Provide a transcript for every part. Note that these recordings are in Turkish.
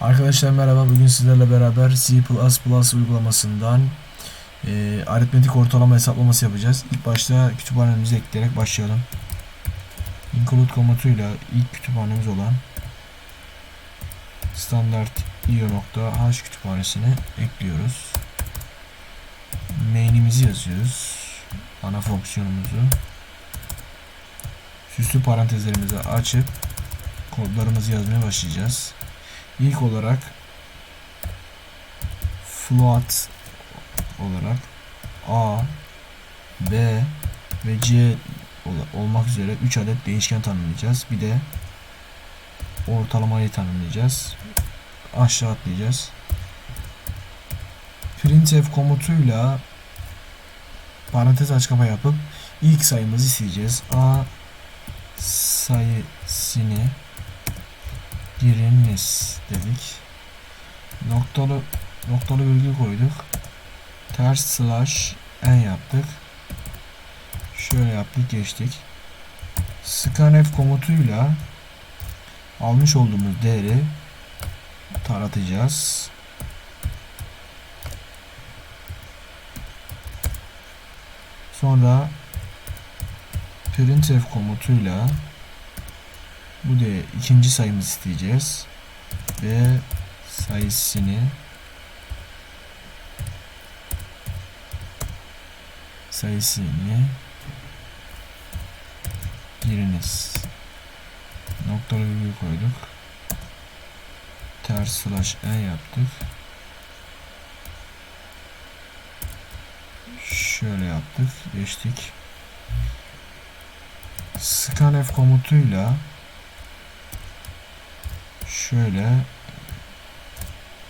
Arkadaşlar merhaba. Bugün sizlerle beraber C++ uygulamasından e, aritmetik ortalama hesaplaması yapacağız. İlk başta kütüphanemizi ekleyerek başlayalım. Include komutuyla ilk kütüphanemiz olan standart io.h kütüphanesini ekliyoruz. Main'imizi yazıyoruz. Ana fonksiyonumuzu. Süslü parantezlerimizi açıp kodlarımızı yazmaya başlayacağız. İlk olarak float olarak A, B ve C ol- olmak üzere 3 adet değişken tanımlayacağız. Bir de ortalamayı tanımlayacağız. Aşağı atlayacağız. printf komutuyla parantez aç kapa yapıp ilk sayımızı isteyeceğiz. A sayısını giriniz dedik. Noktalı noktalı virgül koyduk. Ters slash n yaptık. Şöyle yaptık geçtik. Scanf komutuyla almış olduğumuz değeri taratacağız. Sonra printf komutuyla bu da ikinci sayımızı isteyeceğiz. Ve sayısını sayısını giriniz. Noktalı virgül koyduk. Ters slash n yaptık. Şöyle yaptık. Geçtik. Scanf komutuyla şöyle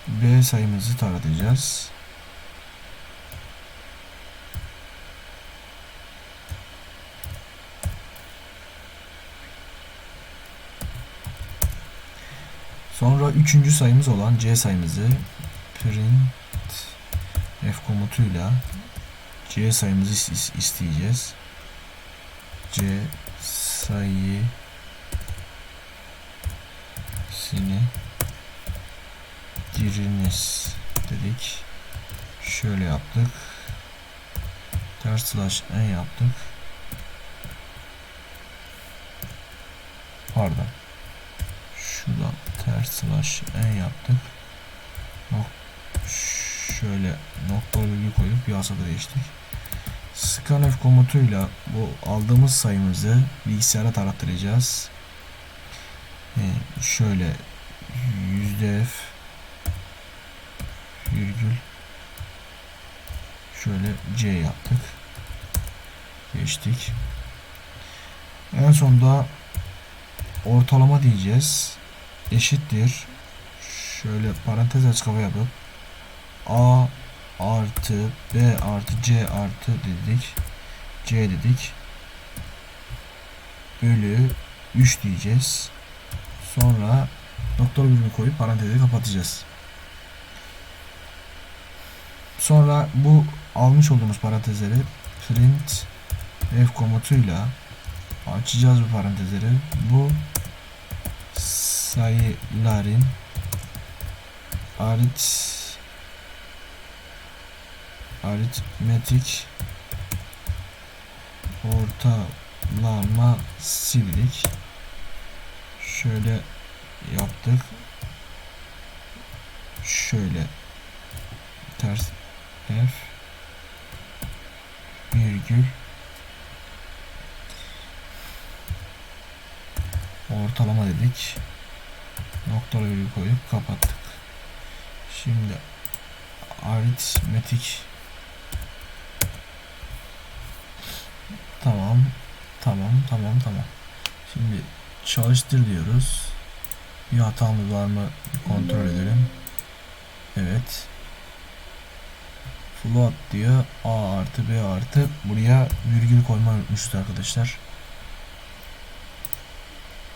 B sayımızı taratacağız. Sonra üçüncü sayımız olan C sayımızı print F komutuyla C sayımızı is- isteyeceğiz. C sayı sini giriniz dedik. Şöyle yaptık. Ters slash n yaptık. Pardon. Şuradan ters slash n yaptık. Nok şöyle nokta virgül koyup piyasada değiştik. Scanf komutuyla bu aldığımız sayımızı bilgisayara tarattıracağız. Şöyle yüzde f virgül şöyle c yaptık. Geçtik. En sonda ortalama diyeceğiz. Eşittir. Şöyle parantez aç kapa yapıp a artı b artı c artı dedik. c dedik. Bölü 3 diyeceğiz. Sonra noktalı virgül koyup parantezi kapatacağız. Sonra bu almış olduğumuz parantezleri print f komutuyla açacağız bu parantezleri. Bu sayıların arit aritmetik ortalama sildik. Şöyle yaptık. Şöyle ters f virgül ortalama dedik. Noktalı virgül koyup kapattık. Şimdi aritmetik tamam tamam tamam tamam şimdi çalıştır diyoruz bir hatamız var mı kontrol edelim. Evet. Float diyor. A artı b artı. Buraya virgül koymayı unutmuşuz arkadaşlar.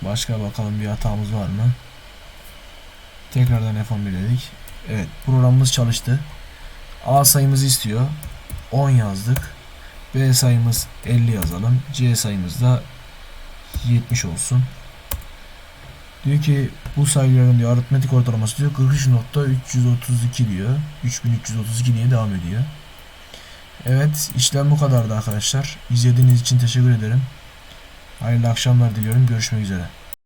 Başka bakalım bir hatamız var mı? Tekrardan F11 dedik. Evet programımız çalıştı. A sayımızı istiyor. 10 yazdık. B sayımız 50 yazalım. C sayımız da 70 olsun Diyor ki bu sayıların diyor aritmetik ortalaması diyor 43.332 diyor. 3332 diye devam ediyor. Evet işlem bu kadardı arkadaşlar. İzlediğiniz için teşekkür ederim. Hayırlı akşamlar diliyorum. Görüşmek üzere.